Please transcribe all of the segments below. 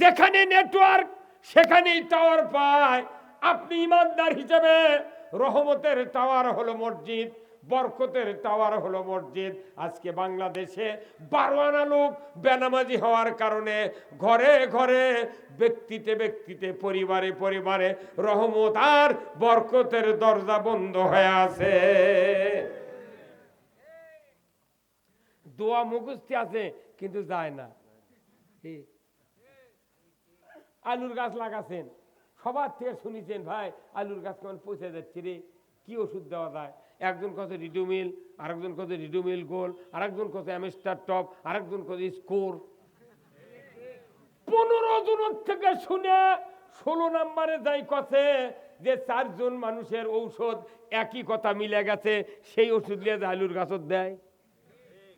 যেখানে নেটওয়ার্ক সেখানেই টাওয়ার পায়। আপনি ইমানদার হিসেবে রহমতের টাওয়ার হলো মসজিদ, বরকতের টাওয়ার হলো মসজিদ। আজকে বাংলাদেশে বারো আনা লোক বেনামাজি হওয়ার কারণে ঘরে ঘরে, ব্যক্তিতে ব্যক্তিতে, পরিবারে পরিবারে রহমত আর বরকতের দরজা বন্ধ হয়ে আছে। দোয়া মুখস্থি আছে, কিন্তু যায় না? আলুর গাছ লাগাছেন। সবার থেকে শুনেছেন, ভাই, আলুর গাছ কেমন পচে যাচ্ছে রে? কি ওষুধ দেওয়া যায়? একজন কত রিডুমিল, আরেকজন কত রিডুমিল গোল, আরেকজন কত অ্যামেস্টার টপ, আরেকজন কত স্কোর। পনেরো জনের থেকে শুনে ষোলো নম্বরে যাই কথে যে চারজন মানুষের ঔষধ একই কথা মিলে গেছে, সেই ওষুধ নিয়ে আলুর গাছত দেয়।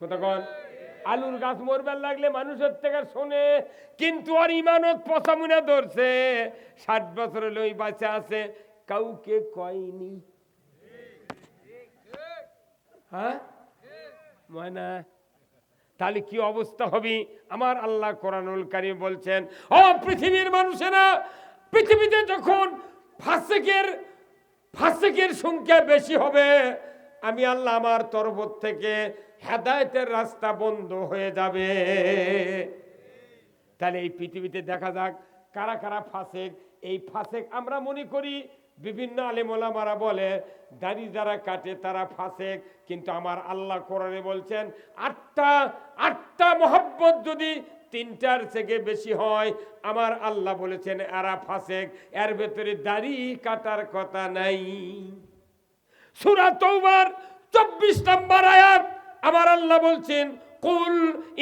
কথা কন। আলুর গাছ মরবার লাগলে মানুষের থেকে শোনে, কিন্তু আর ইমানত পচামুনে ধরছে। ষাট বছর হলে ওই বাচ্চা আছে, কাউকে কয়নি। হ্যাঁ? ময়না, তাহলে কি অবস্থা হবে? আমার আল্লাহ কোরআনুল বলছেন, ও পৃথিবীর মানুষেরা, পৃথিবীতে যখন ফাসেকের ফাসেকের সংখ্যা বেশি হবে, আমি আল্লাহ আমার তরফ থেকে হেদায়েতের রাস্তা বন্ধ হয়ে যাবে। তাহলে এই পৃথিবীতে দেখা যাক কারা কারা ফাঁসেক। এই ফাঁসেক আমরা মনে করি, বিভিন্ন আলেমোলামারা বলে, দাড়ি যারা কাটে তারা ফাঁসেক। কিন্তু আমার আল্লাহ কোরআনে বলছেন, আটটা আটটা মহব্বত যদি তিনটার থেকে বেশি হয়, আমার আল্লাহ বলেছেন, এরা ফাসেক। এর ভেতরে দাড়ি কাটার কথা নাই। সুরা তৌবার চব্বিশ নম্বর আয়াত। আমার আল্লাহ বলছেন কুল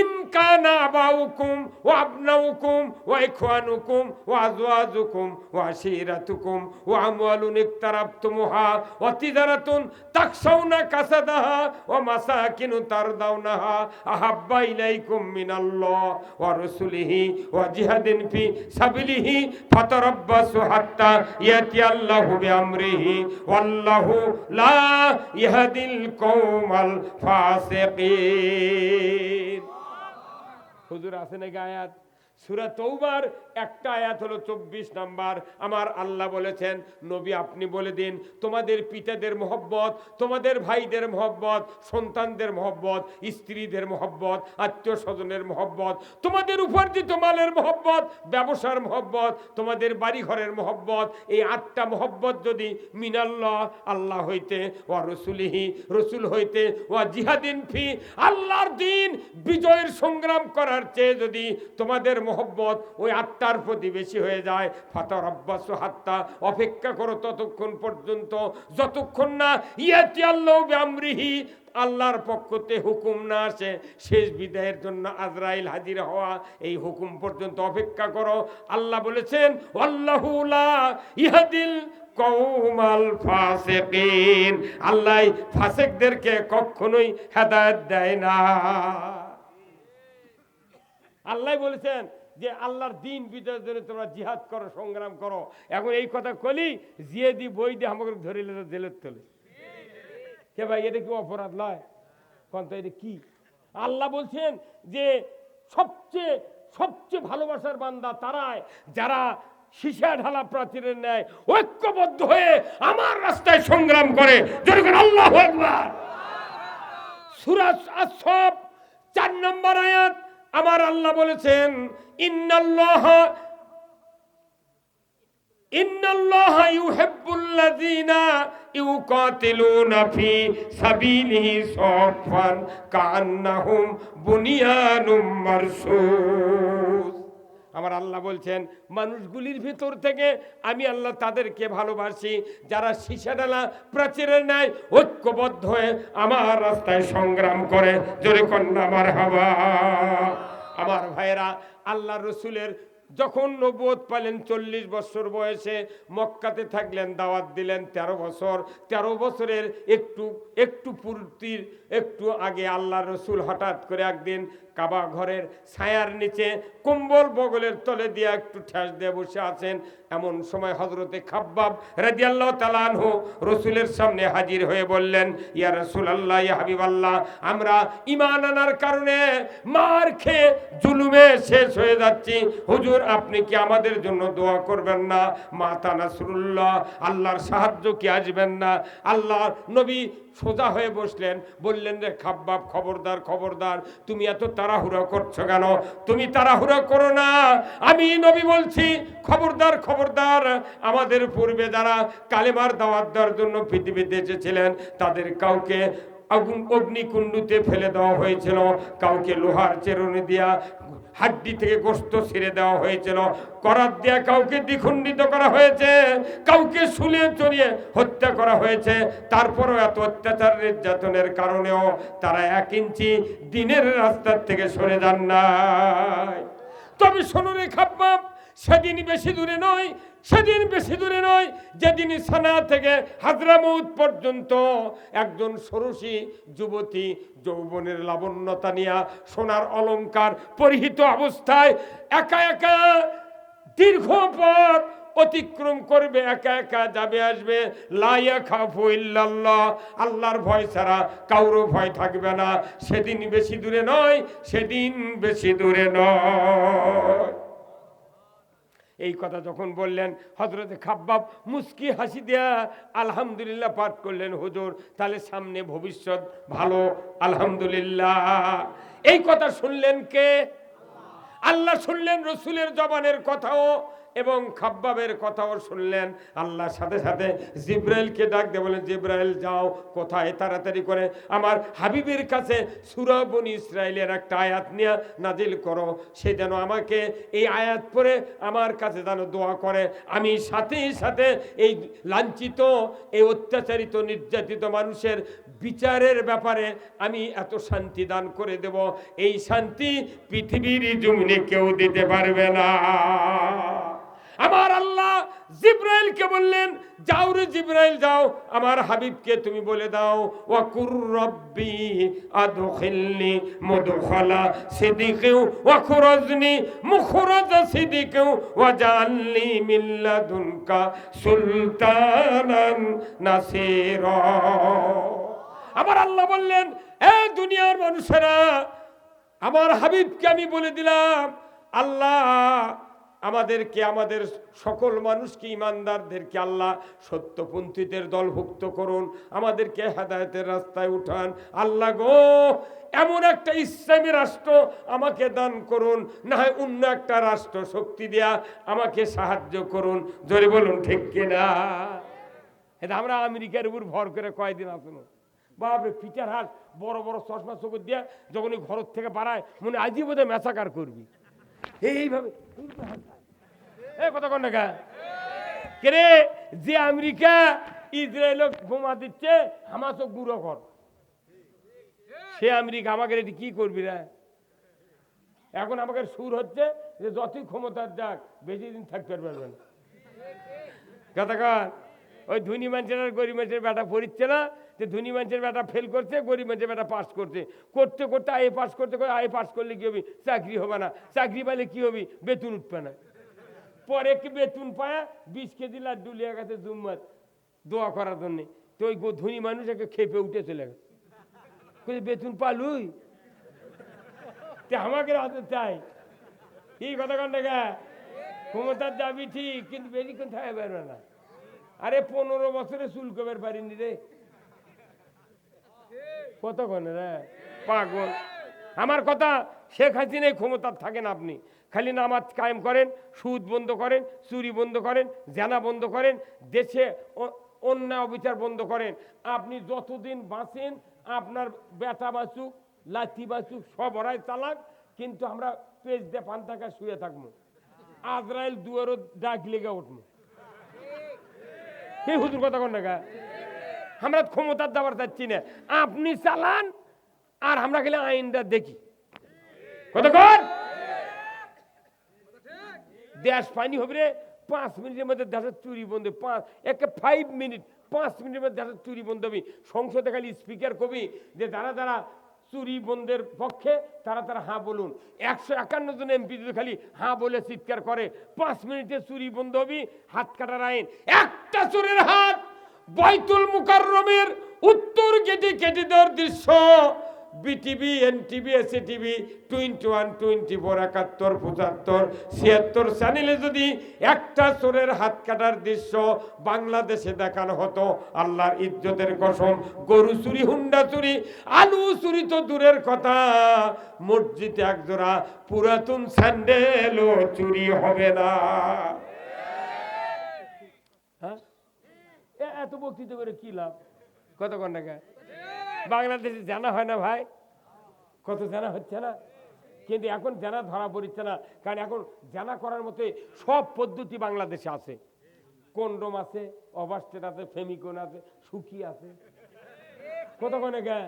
ইন কানা আবাউকুম ওয়া আবনাউকুম ওয়া ইখওয়ানুকুম ওয়া আজওয়াজুকুম ওয়া আশিরাতুকুম ওয়া আমওয়ালুন ইকতারাবতুমুহা ওয়া তিজারাতুন তাকশাউনা কাসাদাহা ওয়া মাসাকিনু তারদাউনাহা আহাব্বা ইলাইকুম মিনাল্লাহ ওয়া রাসূলিহি ওয়া জিহাদিন ফি সাবিলিহি ফাতারাব্বাসু হাত্তা ইয়াতি আল্লাহু বিআমরিহি ওয়াল্লাহু লা ইয়াহদিল কওমাল ফাসিকিন। হুজুর আছে নাকি আয়াত? সুরা তৌবার একটা আয়াত হলো চব্বিশ নাম্বার। আমার আল্লাহ বলেছেন, নবী আপনি বলে দিন, তোমাদের পিতাদের মহব্বত, তোমাদের ভাইদের মহব্বত, সন্তানদের মহব্বত, স্ত্রীদের মহব্বত আত্মীয় স্বজনের মহব্বত, তোমাদের উপার্জিত মালের মহব্বত, ব্যবসার মহব্বত, তোমাদের বাড়ি ঘরের মহব্বত, এই আটটা মহব্বত যদি মিনাল্লাহ, আল্লাহ হইতে ও রসুলিহি, রসুল হইতে ও জিহাদিন ফি, আল্লাহর দিন বিজয়ের সংগ্রাম করার চেয়ে যদি তোমাদের মহব্বত ওই আত্মার প্রতি বেশি হয়ে যায়। ফাতার আব্বাস হাত্তা, অপেক্ষা করো ততক্ষণ পর্যন্ত। যতক্ষণ না ইয়াতি আল্লাহ আমরিহি আল্লাহর পক্ষতে হুকুম না আসে, শেষ বিদায়ের জন্য আজরাইল হাজির হওয়া, এই হুকুম পর্যন্ত অপেক্ষা করো। আল্লাহ বলেছেন আল্লাহুলা ইহাদিল কৌমাল ফাসেকিন। আল্লাহ ফাসেকদেরকে কখনোই হেদায়ত দেয় না। আল্লাহ বলেছেন যে আল্লাহর দিন বিজয়ের জন্য তোমরা জিহাদ করো, সংগ্রাম করো। এখন এই কথা কলি জিয়ে দি বই দিয়ে আমাকে ধরে জেলের তোলে। কে ভাই, এটা কি অপরাধ নয় কোন তো এটা কি? আল্লাহ বলছেন যে সবচেয়ে সবচেয়ে ভালোবাসার বান্দা তারাই, যারা সীসা ঢালা প্রাচীরের ন্যায় ঐক্যবদ্ধ হয়ে আমার রাস্তায় সংগ্রাম করে। যেরকম আল্লাহ একবার সুরাজ আসব চার নম্বর আয়াত। আমার আল্লাহ বলেছেন ইন্নাল্লাহ ইন্নাল্লাহ ইউহিব্বুল্লাযীনা ইউকাতিলুনা ফি সাবিলিহি সাফান কান্নাহুম বুনিয়ানুম মারসুস। আমার আল্লাহ বলছেন, মানুষগুলির ভিতর থেকে আমি আল্লাহ তাদেরকে ভালোবাসি, যারা ডালা প্রাচীরের নেয় ঐক্যবদ্ধ হয়ে আমার রাস্তায় সংগ্রাম করে। জোরে কন্যা আমার হওয়া আমার ভাইয়েরা, আল্লাহ রসুলের যখন নবুয়ত পালেন চল্লিশ বছর বয়সে মক্কাতে থাকলেন, দাওয়াত দিলেন ১৩ বছর। ১৩ বছরের একটু একটু পূর্তির, একটু আগে আল্লাহ রসুল হঠাৎ করে একদিন কাবা ঘরের ছায়ার নিচে কম্বল বগলের তলে দিয়ে একটু ঠেস দিয়ে বসে আছেন। এমন সময় হজরতে খাব্বাব রাদিয়াল্লাহু তাআলা আনহু রসুলের সামনে হাজির হয়ে বললেন, ইয়া রসুল আল্লাহ ইয়া হাবিব আল্লাহ আমরা ইমান আনার কারণে মার খেয়ে জুলুমে শেষ হয়ে যাচ্ছি। হুজুর হুজুর, আপনি কি আমাদের জন্য দোয়া করবেন না? মাতা নাসরুল্লাহ, আল্লাহর সাহায্য কি আসবেন না? আল্লাহ নবী সোজা হয়ে বসলেন, বললেন, রে খাব্বাব, খবরদার খবরদার, তুমি এত তাড়াহুড়ো করছ কেন? তুমি তাড়াহুড়ো করো না। আমি নবী বলছি, খবরদার খবরদার, আমাদের পূর্বে যারা কালেমার দাওয়াত দেওয়ার জন্য পৃথিবীতে এসেছিলেন, তাদের কাউকে অগ্নিকুণ্ডুতে ফেলে দেওয়া হয়েছিল। কাউকে লোহার চেরুনি দিয়া হাড্ডি থেকে গোস্ত ছিঁড়ে দেওয়া হয়েছিল। করার দেয়া কাউকে দ্বিখণ্ডিত করা হয়েছে। কাউকে শুলে চড়িয়ে হত্যা করা হয়েছে। তারপরও এত অত্যাচার নির্যাতনের কারণেও তারা এক ইঞ্চি দিনের রাস্তার থেকে সরে যান নাই। তবে খাপ্পাপ সেদিন বেশি দূরে নয়, সেদিন বেশি দূরে নয়, যেদিন সানা থেকে হাজরামৌত পর্যন্ত একজন সরসী যুবতী যৌবনের লাবণ্যতা নিয়া সোনার অলঙ্কার পরিহিত অবস্থায় একা একা দীর্ঘ পথ অতিক্রম করবে, একা একা যাবে, আসবে। লাইয়া খাফু ইল্লাল্লাহ, আল্লাহর ভয় ছাড়া কারও ভয় থাকবে না। সেদিন বেশি দূরে নয়, সেদিন বেশি দূরে নয়। এই কথা যখন বললেন হজরতে খাব্বাব মুস্কি হাসি দেয়া আলহামদুলিল্লাহ পাঠ করলেন, হুজুর, তাহলে সামনে ভবিষ্যৎ ভালো, আলহামদুলিল্লাহ। এই কথা শুনলেন কে? আল্লাহ শুনলেন রসুলের জবানের কথাও। এবং খাব্বাবের কথাও শুনলেন। আল্লাহর সাথে সাথে জিব্রাইলকে ডাক দিয়ে বলেন জিব্রাইল, যাও, কোথায়? তাড়াতাড়ি করে আমার হাবিবের কাছে সুরাবনি ইসরায়েলের একটা আয়াত নিয়ে নাজিল করো। সে যেন আমাকে এই আয়াত পরে আমার কাছে যেন দোয়া করে। আমি সাথে সাথে এই লাঞ্ছিত, এই অত্যাচারিত, নির্যাতিত মানুষের বিচারের ব্যাপারে আমি এত শান্তি দান করে দেব। এই শান্তি পৃথিবীর জমিনে কেউ দিতে পারবে না। আমার আল্লাহ জিব্রাইলকে বললেন, যাও রে জিব্রাইল, যাও। আমার হাবিবকে তুমি বলে দাও, ওয়াকুর রব্বি আদখিলনি মুদখালা সিদিকিউ ওয়াখরাজনি মুখরাজ সিদিকিউ ওয়াজালনি মিন লাদুনকা সুলতানান নাসিরা। আমার আল্লাহ বললেন, এ দুনিয়ার মানুষেরা, আমার হাবিবকে আমি বলে দিলাম, আল্লাহ আমাদেরকে, আমাদের সকল মানুষকে, ইমানদারদেরকে আল্লাহ সত্যপন্থীদের দলভুক্ত করুন, আমাদেরকে হেদায়তের রাস্তায় উঠান। আল্লাহ গো, এমন একটা ইসলামী রাষ্ট্র আমাকে দান করুন, না হয় অন্য একটা রাষ্ট্র শক্তি দেয়া আমাকে সাহায্য করুন। জোরে বলুন, ঠিক কিনা? এটা আমরা আমেরিকার উপর ভর করে কয়দিন আসুন বাপরে পিটার হাট বড় বড় চশমা চোখর দিয়ে যখন ঘর থেকে বাড়ায় মনে আজই বোধহয় মেসাকার করবি। এইভাবে কথা কন কে যে আমেরিকা ইসরায়েল বোমা দিচ্ছে তো গুঁড়ো কর। সে আমেরিকা আমাকে এটি কি করবি রে? এখন আমাকে সুর হচ্ছে যে যতই ক্ষমতার যাক, বেশি দিন থাকতে পারবে না। কথা ওই ধনী মানুষের গরিব মানুষের বেটা পড়িচ্ছে না যে ধনী মানুষের বেটা ফেল করছে, গরিব মানুষের বেটা পাস করছে। করতে করতে আয়ে পাস করতে করতে আয়ে পাস করলে কি হবে? চাকরি হবে না। চাকরি পাইলে কী হবে? বেতন উঠবে না। পরে কি বেতন পায়া? বিশ কেজি লাড্ডু লিয়ে গেছে জুম্মাত দোয়া করার জন্যে। তো ওই ধনী মানুষ একে খেপে উঠে চলে গেছে। বেতন পালুই? তে আমাকে হাতে চাই এই কথা কন দেখা ক্ষমতার যাবি ঠিক, কিন্তু বেশিক্ষণ থাকা পারবে না। আরে পনেরো বছরে চুল কবের পারিনি রে। কত কনে রে? পাগল। আমার কথা শেখ হাসিনাই ক্ষমতার থাকেন আপনি। খালি নামাজ কায়েম করেন, সুদ বন্ধ করেন, চুরি বন্ধ করেন, জানা বন্ধ করেন, দেশে অন্যায় অবিচার বন্ধ করেন। আপনি যতদিন বাঁচেন, আপনার বেটা বাঁচুক লাথি বাঁচুক, সব ওরাই চালাক কিন্তু আমরা পেজ দিয়ে পান শুয়ে থাকব। আজরাইল দুয়ারও ডাক লেগে উঠবো। এই হুজুর কথা কোন টাকা আমরা ক্ষমতার দাবার চাচ্ছি না। আপনি চালান আর আমরা গেলে আইনটা দেখি। কতক্ষণ দেশ পানি হবে রে, পাঁচ মিনিটের মধ্যে দেশের চুরি বন্ধ পাঁচ, একে ফাইভ মিনিট পাঁচ মিনিটের মধ্যে দেশের চুরি বন্ধ হবে। সংসদে খালি স্পিকার কবি যে যারা যারা চুরি বন্ধের পক্ষে, তারা তারা হাঁ বলুন। একশো একান্ন জন এমপি যদি খালি হাঁ বলে চিৎকার করে, পাঁচ মিনিটে চুরি বন্ধ হবে, হাত কাটার আইন। একটা চোরের হাত বাইতুল মুকাররমের উত্তর গেটে কেটে দেওয়ার দৃশ্য। BTV NTV AC TV twenty one twenty four একাত্তর, পঁচাত্তর, ছিয়াত্তর চ্যানেলে যদি একটা চোরের হাত কাটার দৃশ্য বাংলাদেশে দেখানো হতো, আল্লাহর ইজ্জতের কসম, গরু চুরি, হুন্ডা চুরি, আলু চুরি তো দূরের কথা। মসজিদে একজোড়া পুরাতন স্যান্ডেলও চুরি হবে না হ্যাঁ এ এত বক্তৃতা করে কি লাভ? কত টাকা বাংলাদেশে জানা হয় না ভাই। কত জানা হচ্ছে না? কিন্তু এখন জানা ধরা পড়ছে না। কারণ এখন জানা করার মতো সব পদ্ধতি বাংলাদেশে আছে। কন্ডম আছে অবাস্টেট আছে, ফেমিকন আছে, সুখী আছে। কতক্ষণে গে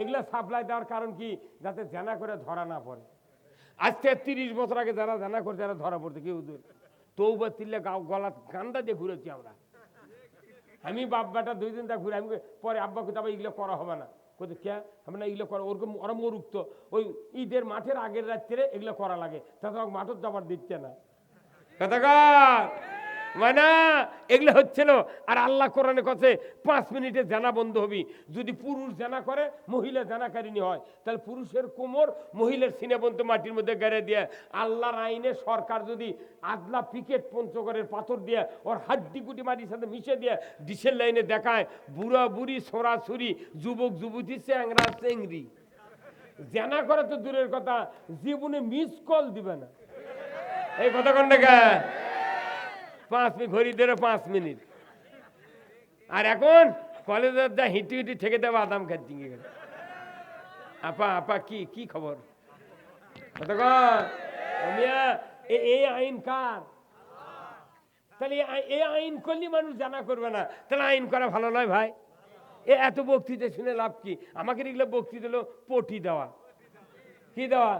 এগুলা সাপ্লাই দেওয়ার কারণ কি? যাতে জানা করে ধরা না পড়ে। আজ থেকে তিরিশ বছর আগে যারা জানা করে, যারা ধরা পড়তে কেউ দূর। তৌবা তিল্লে গলা গান্দা দিয়ে ঘুরেছি আমরা। আমি বাব্বাটা দুই দিন তা ঘুরে, আমি পরে আব্বা কোথাও এগুলো করা হবে না। কোথাও কে না এগুলো করা, ওরকম, ওরা মরুক্ত। ওই ঈদের মাঠের আগের রাত্রে এগুলো করা লাগে। আমাকে মাঠের দাবার দিচ্ছে না। কথাকার মানে এগুলো হচ্ছিল, আর আল্লাহ কোরআনে কথা পাঁচ মিনিটে জানা বন্ধ হবি। যদি পুরুষ জানা করে, মহিলা জানাকারিনী হয়। তাহলে পুরুষের কোমর মহিলার সিনেবন্ত মাটির মধ্যে গেড়ে দিয়ে, আল্লাহর আইনে সরকার যদি আদলা পিকেট পঞ্চগড়ের পাথর দিয়ে, ওর হাড্ডি কুটি মাটির সাথে মিশে দিয়ে, ডিসেল লাইনে দেখায়, বুড়া বুড়ি, সরা ছুরি যুবক যুবতী, চ্যাংরা চেংরি জানা করে তো দূরের কথা, জীবনে মিস কল দিবে না। এই কথা কোন? পাঁচ মিনিট ঘড়ি ধরে পাঁচ মিনিট। আর এখন কলেজের যা হিটি হিটি থেকে দেবো আদাম খাচ্ছি আপা আপা, কি কি খবর? এই আইন কার? তাহলে এই আইন করলে মানুষ জানা করবে না। তাহলে আইন করা ভালো নয় ভাই। এ এত বক্তৃতা শুনে লাভ কি? আমাকে দেখলে বক্তৃতা দিল পটি দেওয়া। কি দেওয়া?